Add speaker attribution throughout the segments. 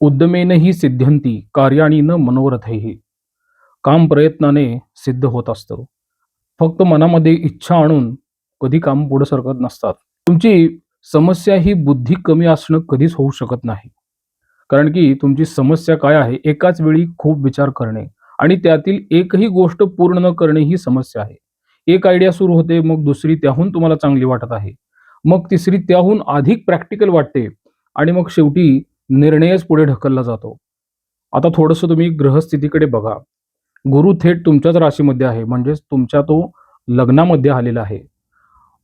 Speaker 1: उद्यमेनही सिद्ध्यंती कार्याणी न मनोरथही काम प्रयत्नाने सिद्ध होत असतं. फक्त मनामध्ये इच्छा आणून कधी काम पुढे सरकत नसतात. तुमची समस्या ही बुद्धी कमी असणं कधीच होऊ शकत नाही. कारण की तुमची समस्या काय आहे एकाच वेळी खूप विचार करणे आणि त्यातील एकही गोष्ट पूर्ण न करणे ही समस्या आहे. एक आयडिया सुरू होते मग दुसरी त्याहून तुम्हाला चांगली वाटत आहे. मग तिसरी त्याहून अधिक प्रॅक्टिकल वाटते आणि मग शेवटी निर्णयच पुढे ढकलला जातो. आता थोडंसं तुम्ही ग्रहस्थितीकडे बघा. गुरु थेट तुमच्याच राशीमध्ये आहे. म्हणजेच तुमच्या तो लग्नामध्ये आलेला आहे.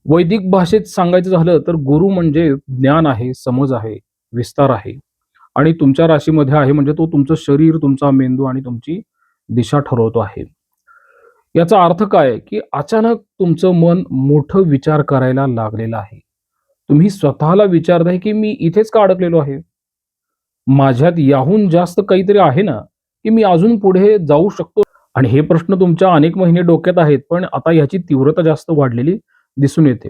Speaker 1: वैदिक भाषेत सांगायचं झालं तर गुरु म्हणजे ज्ञान आहे समज आहे विस्तार आहे. आणि तुमच्या राशीमध्ये आहे म्हणजे तो तुमचं शरीर तुमचा मेंदू आणि तुमची दिशा ठरवतो आहे. याचा अर्थ काय? की अचानक तुमचं मन मोठं विचार करायला लागलेलं आहे. तुम्ही स्वतःला विचारताय की मी इथेच का अडकलेलो आहे? माझ्यात याहून जास्त काहीतरी आहे ना की मी अजून पुढे जाऊ शकतो? आणि हे प्रश्न तुमच्या अनेक महिने डोक्यात आहेत पण आता ह्याची तीव्रता जास्त वाढलेली दिसून येते.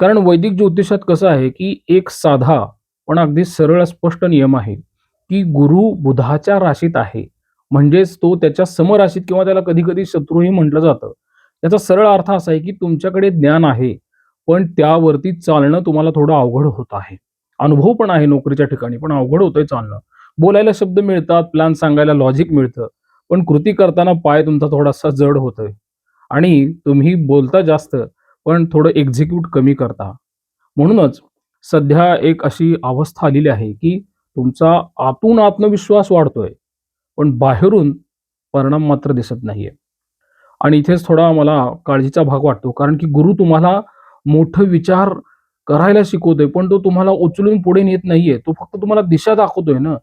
Speaker 1: कारण वैदिक ज्योतिषात कसं आहे की एक साधा पण अगदी सरळ स्पष्ट नियम आहे की गुरु बुधाच्या राशीत आहे. म्हणजेच तो त्याच्या समराशीत किंवा त्याला कधी कधी शत्रूही म्हटलं जातं. त्याचा सरळ अर्थ असा आहे की तुमच्याकडे ज्ञान आहे पण त्यावरती चालणं तुम्हाला थोडं अवघड होत आहे. अनुभव पण आहे नोकरीच्या ठिकाणी पण अवघड होतंय चालणं. बोलायला शब्द मिळतात प्लॅन सांगायला लॉजिक मिळतं पण कृती करताना पाय तुमचा थोडासा जड होतोय. आणि तुम्ही बोलता जास्त पण थोडं एक्झिक्यूट कमी करता. म्हणूनच सध्या एक अशी अवस्था आलेली आहे की तुमचा आतून आत्मविश्वास वाढतोय पण बाहेरून परिणाम मात्र दिसत नाहीये. आणि इथेच थोडा मला काळजीचा भाग वाटतो कारण की गुरु तुम्हाला मोठं विचार करायला शिकवतोय पण तो तुम्हाला उचलून पुढे नेत नाहीये. तो फक्त तुम्हाला दिशा दाखवतोय ना.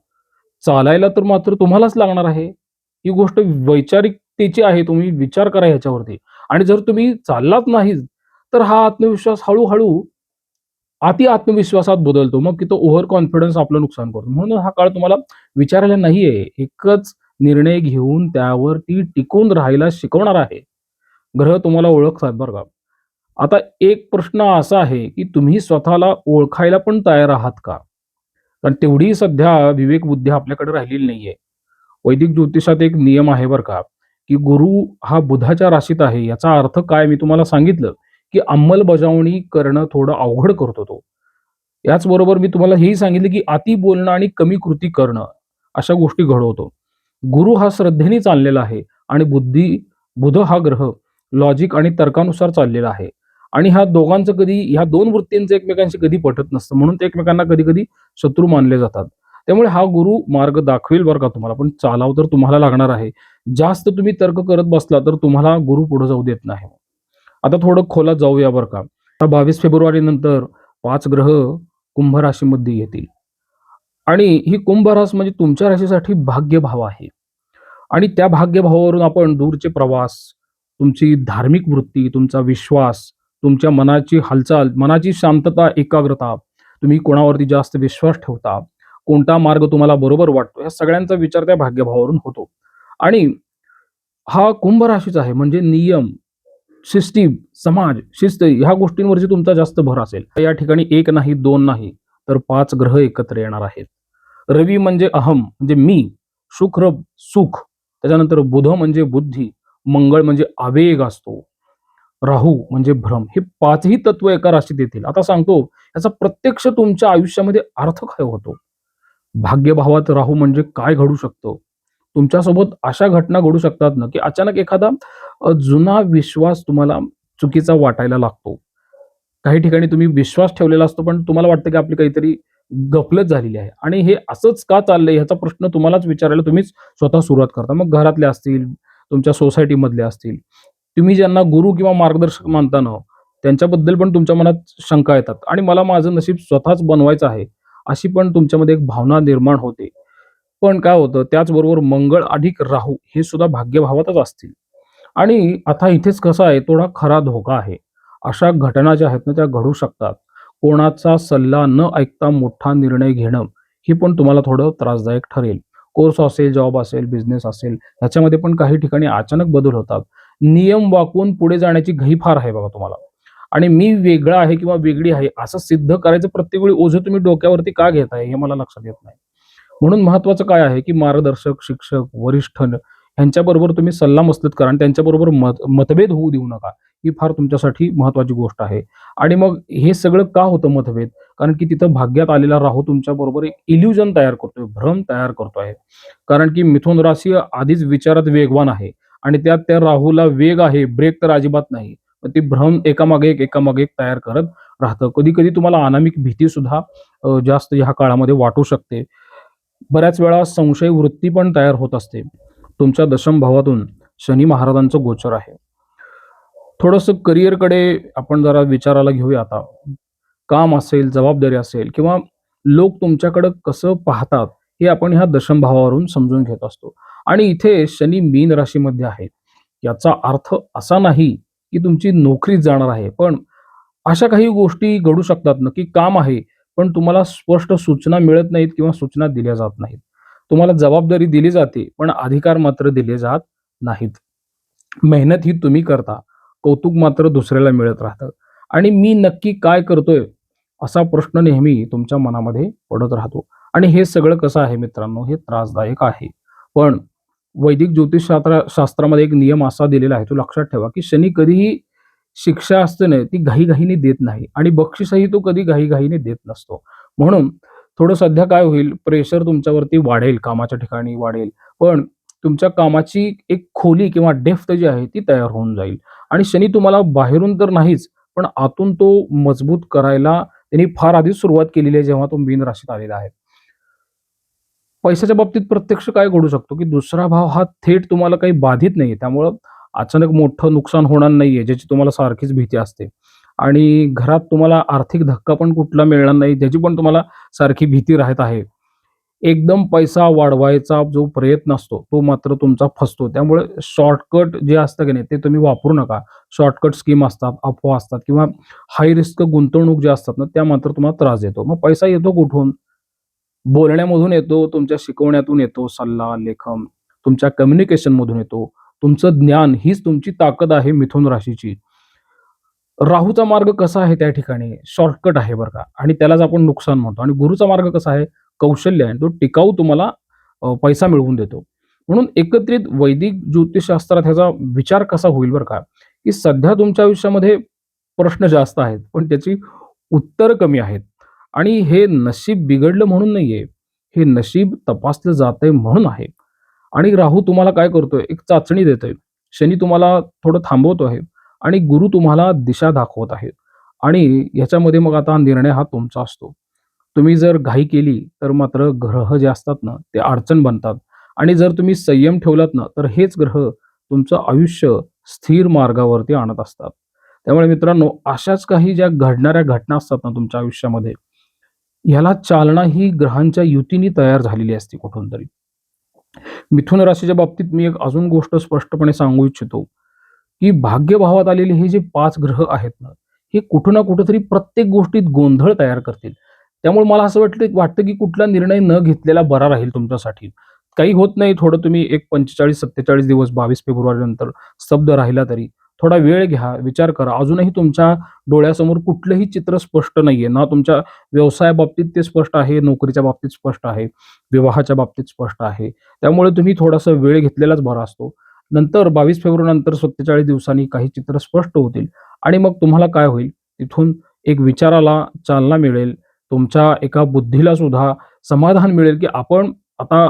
Speaker 1: चालायला तर मात्र तुम्हालाच लागणार आहे. ही गोष्ट वैचारिकतेची आहे तुम्ही विचार करा ह्याच्यावरती. आणि जर तुम्ही चाललाच नाही तर हा आत्मविश्वास हळूहळू अति आत्मविश्वासात बदलतो. मग तिथं ओव्हर कॉन्फिडन्स आपलं नुकसान करतो. म्हणून हा काळ तुम्हाला विचारायला नाहीये. एकच निर्णय घेऊन त्यावर ती टिकून राहायला शिकवणार आहे. ग्रह तुम्हाला ओळखतात बरं का. आता एक प्रश्न असा आहे की तुम्ही स्वतःला ओळखायला पण तयार आहात का? कारण तेवढी सध्या विवेक बुद्धी आपल्याकडे राहिलेली नाहीये. वैदिक ज्योतिषात एक नियम आहे बरं का की गुरु हा बुधाच्या राशीत आहे याचा अर्थ काय? मी तुम्हाला सांगितलं की अंमलबजावणी करणं थोडं अवघड करतो तो. याचबरोबर मी तुम्हाला हेही सांगितलं की अति बोलणं आणि कमी कृती करणं अशा गोष्टी घडवतो. गुरु हा श्रद्धेने चाललेला आहे आणि बुद्धी बुध हा ग्रह लॉजिक आणि तर्कानुसार चाललेला आहे. आणि ह्या दोघांचं कधी ह्या दोन वृत्तींचं एकमेकांशी कधी पटत नसतं. म्हणून ते एकमेकांना कधी कधी शत्रू मानले जातात. त्यामुळे हा गुरु मार्ग दाखवेल बरं का तुम्हाला. पण चालाव तर तुम्हाला लागणार आहे. जास्त तुम्ही तर्क करत बसला तर तुम्हाला गुरु पुढे जाऊ देत नाही. आता थोडं खोलात जाऊया बरं का. आता बावीस फेब्रुवारी नंतर पाच ग्रह कुंभ राशीमध्ये येतील. आणि ही कुंभ रास म्हणजे तुमच्या राशीसाठी भाग्यभाव आहे. आणि त्या भाग्यभावावरून आपण दूरचे प्रवास तुमची धार्मिक वृत्ती तुमचा विश्वास तुमच्या मनाची हालचाल मनाची शांतता एकाग्रता तुम्ही कोणावरती जास्त विश्वास ठेवता? कोणता मार्ग तुम्हाला बरोबर वाटतो? या सगळ्यांचा विचार त्या भाग्यभावावरून होतो. आणि हा कुंभ राशीचा आहे म्हणजे नियम सिस्टीम समाज शिस्त ह्या गोष्टींवरची तुमचा जास्त भर असेल. या ठिकाणी एक नाही दोन नाही तर पाच ग्रह एकत्र येणार आहेत. रवी म्हणजे अहम म्हणजे मी. शुक्र सुख. त्याच्यानंतर बुध म्हणजे बुद्धी. मंगळ म्हणजे आवेग असतो. राहू म्हणजे भ्रम हे पाचही तत्व एका राशीत येतील. आता सांगतो याचा प्रत्यक्ष तुमच्या आयुष्यामध्ये अर्थ काय होतो? भाग्यभावात राहू म्हणजे काय घडू शकतो? तुमच्यासोबत अशा घटना घडू शकतात ना की अचानक एखादा जुना विश्वास तुम्हाला चुकीचा वाटायला लागतो. काही ठिकाणी तुम्ही विश्वास ठेवलेला असतो पण तुम्हाला वाटतं की आपली काहीतरी गफलत झालेली आहे. आणि हे असंच का चाललंय ह्याचा प्रश्न तुम्हालाच विचारायला तुम्हीच स्वतः सुरुवात करता. मग घरातले असतील तुमच्या सोसायटीमधले असतील तुम्ही ज्यांना गुरु किंवा मार्गदर्शक मानता ना त्यांच्याबद्दल पण तुमच्या मनात शंका येतात. आणि मला माझं नशीब स्वतःच बनवायचं आहे अशी पण तुमच्यामध्ये एक भावना निर्माण होते. पण काय होतं त्याचबरोबर मंगळ अधिक राहू हे सुद्धा भाग्यभावातच असतील. आणि आता इथेच कसं आहे थोडा खरा धोका आहे. अशा घटना ज्या आहेत ना त्या घडू शकतात. कोणाचा सल्ला न ऐकता मोठा निर्णय घेणं हे पण तुम्हाला थोडं त्रासदायक ठरेल. कोर्स असेल जॉब असेल बिझनेस असेल ह्याच्यामध्ये पण काही ठिकाणी अचानक बदल होतात. नियम वाकवून पुढे जाण्याची घाई फार आहे बघा तुम्हाला. आणि मी वेगळा आहे किंवा वेगळी आहे असं सिद्ध करायचं प्रत्येक वेळी ओझं तुम्ही डोक्यावरती का घेताय हे मला लक्षात येत नाही. म्हणून महत्वाचं काय आहे की मार्गदर्शक शिक्षक वरिष्ठ यांच्याबरोबर तुम्ही सल्लामसलत करा आणि त्यांच्याबरोबर मत मतभेद होऊ देऊ नका. ही फार तुमच्यासाठी महत्वाची गोष्ट आहे. आणि मग हे सगळं का होतं मतभेद? कारण की तिथं भाग्यात आलेला राहू तुमच्या बरोबर एक इल्युजन तयार करतोय भ्रम तयार करतो आहे कारण की मिथुन राशी आधीच विचारात वेगवान आहे. आणि त्यात त्या राहूला वेग आहे ब्रेक तर अजिबात नाही. ते भ्रम एकामागे एक एकामागे एक तयार करत राहतं. कधी कधी तुम्हाला अनामिक भीती सुद्धा जास्त ह्या काळामध्ये वाटू शकते. बऱ्याच वेळा संशय वृत्ती पण तयार होत असते. तुमच्या दशम भावातून शनी महाराजांचं गोचर आहे. थोडस करिअरकडे आपण जरा विचाराला घेऊया आता. काम असेल जबाबदारी असेल किंवा लोक तुमच्याकडं कसं पाहतात हे आपण ह्या दशम भावावरून समजून घेत असतो. आणि इथे शनी मीन राशीमध्ये आहे. याचा अर्थ असा नाही की तुमची नोकरी जाणार आहे. पण अशा काही गोष्टी घडू शकतात. ना की काम आहे पण तुम्हाला स्पष्ट सूचना मिळत नाहीत किंवा सूचना दिल्या जात नाहीत. तुम्हाला जबाबदारी दिली जाते पण अधिकार मात्र दिले जात नाहीत. मेहनत ही तुम्ही करता कौतुक मात्र दुसऱ्याला मिळत राहतं. आणि मी नक्की काय करतोय असा प्रश्न नेहमी तुमच्या मनामध्ये पडत राहतो. आणि हे सगळं कसं आहे मित्रांनो हे त्रासदायक आहे. पण वैदिक ज्योतिषशास्त्र शास्त्रामध्ये एक नियम असा दिलेला आहे तो लक्षात ठेवा की शनी कधीही शिक्षा असते ना ती घाईघाईने देत नाही आणि बक्षीसही तो कधी घाईघाईने देत नसतो. म्हणून थोडं सध्या काय होईल प्रेशर तुमच्यावरती वाढेल कामाच्या ठिकाणी वाढेल पण तुमच्या कामाची एक खोली किंवा डेफ्थ जी आहे ती तयार होऊन जाईल. आणि शनी तुम्हाला बाहेरून तर नाहीच पण आतून तो मजबूत करायला त्यांनी फार आधी सुरुवात केलेली आहे जेव्हा तो मीन राशीत आलेला आहे. पैशाच्या बाबतीत प्रत्यक्ष काय घडू शकतो? की दुसरा भाव हा थेट तुम्हाला काही बाधित नाहीये. त्यामुळं अचानक मोठं नुकसान होणार नाहीये ज्याची तुम्हाला सारखीच भीती असते. आणि घरात तुम्हाला आर्थिक धक्का पण कुठला मिळणार नाही ज्याची पण तुम्हाला सारखी भीती राहत आहे. एकदम पैसा वाढवायचा जो प्रयत्न असतो तो मात्र तुमचा फसतो. त्यामुळे शॉर्टकट जे असतं की नाही ते तुम्ही वापरू नका. शॉर्टकट स्कीम असतात अफवा असतात किंवा हाय रिस्क गुंतवणूक ज्या असतात ना त्या मात्र तुम्हाला त्रास देतो. मग पैसा येतो कुठून? बोलण्यामधून येतो तुमच्या शिकवण्यातून येतो सल्ला लेखन तुमच्या कम्युनिकेशन मधून येतो. तुमचं ज्ञान हीच तुमची ताकद आहे मिथुन राशीची. राहूचा मार्ग कसा आहे त्या ठिकाणी? शॉर्टकट आहे बरं का. आणि त्यालाच आपण नुकसान म्हणतो. आणि गुरुचा मार्ग कसा आहे? कौशल्य आहे. तो टिकाऊ तुम्हाला पैसा मिळवून देतो. म्हणून एकत्रित वैदिक ज्योतिषशास्त्रात ह्याचा विचार कसा होईल बरं का? की सध्या तुमच्या आयुष्यामध्ये प्रश्न जास्त आहेत पण त्याची उत्तर कमी आहेत. आणि हे नशीब बिघडलं म्हणून नाहीये. हे नशीब तपासलं जातंय म्हणून आहे. आणि राहू तुम्हाला काय करतोय? एक चाचणी देतोय. शनी तुम्हाला थोडं थांबवतो आहे आणि गुरु तुम्हाला दिशा दाखवत आहे. आणि याच्यामध्ये मग आता निर्णय हा तुमचा असतो. तुम्ही जर घाई केली तर मात्र ग्रह जे असतात ना ते अडचण बनतात. आणि जर तुम्ही संयम ठेवलात ना तर हेच ग्रह तुमचं आयुष्य स्थिर मार्गावरती आणत असतात. त्यामुळे मित्रांनो अशाच काही ज्या घडणाऱ्या घटना असतात ना तुमच्या आयुष्यामध्ये याला चालना ही ग्रहांच्या युतीने तयार झालेली असते कुठून तरी. मिथुन राशीच्या बाबतीत मी एक अजून गोष्ट स्पष्टपणे सांगू इच्छितो की भाग्यभावात आलेले हे जे पाच ग्रह आहेत ना हे कुठं ना कुठंतरी प्रत्येक गोष्टीत गोंधळ तयार करतील. त्यामुळे मला असं वाटतं वाटतं की कुठला निर्णय न घेतलेला बरा राहील तुमच्यासाठी. काही होत नाही थोडं तुम्ही एक पंचेचाळीस सत्तेचाळीस दिवस बावीस फेब्रुवारी नंतर स्तब्ध राहिला तरी. थोडा वेळ घ्या विचार करा. अजूनही तुमच्या डोळ्यासमोर कुठलंही चित्र स्पष्ट नाहीये. ना तुमच्या व्यवसायाबाबतीत ते स्पष्ट आहे नोकरीच्या बाबतीत स्पष्ट आहे विवाहाच्या बाबतीत स्पष्ट आहे. त्यामुळे तुम्ही थोडासा वेळ घेतलेलाच बरा असतो. नंतर बावीस फेब्रुवारी नंतर सत्तेचाळीस दिवसांनी काही चित्र स्पष्ट होतील. आणि मग तुम्हाला काय होईल? तिथून एक विचाराला चालना मिळेल. तुमच्या एका बुद्धीला सुद्धा समाधान मिळेल की आपण आता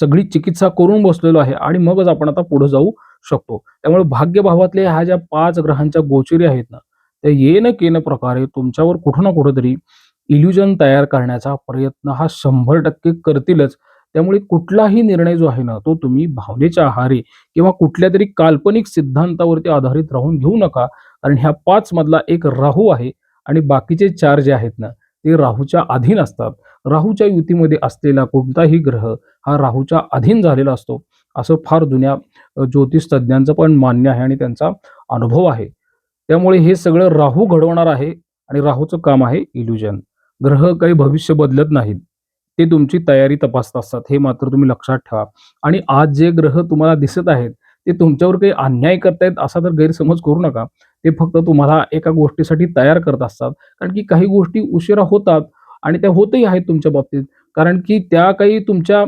Speaker 1: सगळी चिकित्सा करून बसलेलो आहे आणि मगच आपण आता पुढे जाऊ शकतो. त्यामुळे भाग्यभावातल्या ह्या ज्या पाच ग्रहांच्या गोचरी आहेत ना त्या येन केन प्रकारे तुमच्यावर कुठं ना कुठंतरी इल्युजन तयार करण्याचा प्रयत्न हा शंभर टक्के करतीलच. त्यामुळे कुठलाही निर्णय जो आहे ना तो तुम्ही भावनेच्या आहारी किंवा कुठल्या तरी काल्पनिक सिद्धांतावरती आधारित राहून घेऊ नका. कारण ह्या पाच मधला एक राहू आहे आणि बाकीचे चार जे आहेत ना ते राहूच्या अधीन असतात. राहूच्या युतीमध्ये असलेला कोणताही ग्रह हा राहूच्या अधीन झालेला असतो असं फार जुन्या ज्योतिष तज्ज्ञांचं पण मान्य आहे आणि त्यांचा अनुभव आहे. त्यामुळे हे सगळं राहू घडवणार आहे आणि राहूचं काम आहे इल्युजन ग्रह काही भविष्य बदलत नाहीत. ते तुमची तयारी तपासत असतात हे मात्र तुम्ही लक्षात ठेवा. आणि आज जे ग्रह तुम्हाला दिसत आहेत ते तुमच्यावर काही अन्याय करतायत असा तर गैरसमज करू नका. ते फक्त तुम्हाला एका गोष्टीसाठी तयार करत असतात. कारण की काही गोष्टी उशिरा होतात आणि त्या होतही आहेत तुमच्या बाबतीत कारण की त्या काही तुमच्या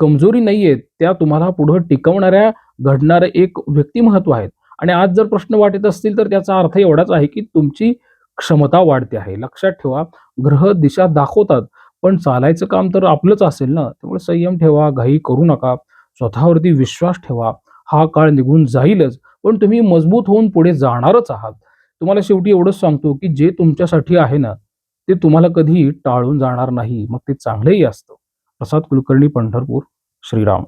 Speaker 1: कमजोरी नाही आहेत. त्या तुम्हाला पुढं टिकवणाऱ्या, घडणारं एक व्यक्तिमत्त्व आहेत आणि आज जर प्रश्न वाटत असतील तर त्याचा अर्थ एवढाच आहे की तुमची क्षमता वाढते आहे. लक्षात ठेवा, ग्रह दिशा दाखवतात, पण चालायचं काम तर आपलंच असेल ना. त्यामुळे संयम ठेवा, घाई करू नका, स्वतःवरती विश्वास ठेवा. हा काळ निघून जाईलच, पण तुम्ही मजबूत होऊन पुढे जाणारच आहात. तुम्हाला शेवटी एवढंच सांगतो, की जे तुमच्यासाठी आहे ना, ते तुम्हाला कधीही टाळून जाणार नाही. मग ते चांगलंही असतं. प्रसाद कुलकर्णी, पंढरपूर. श्रीराम.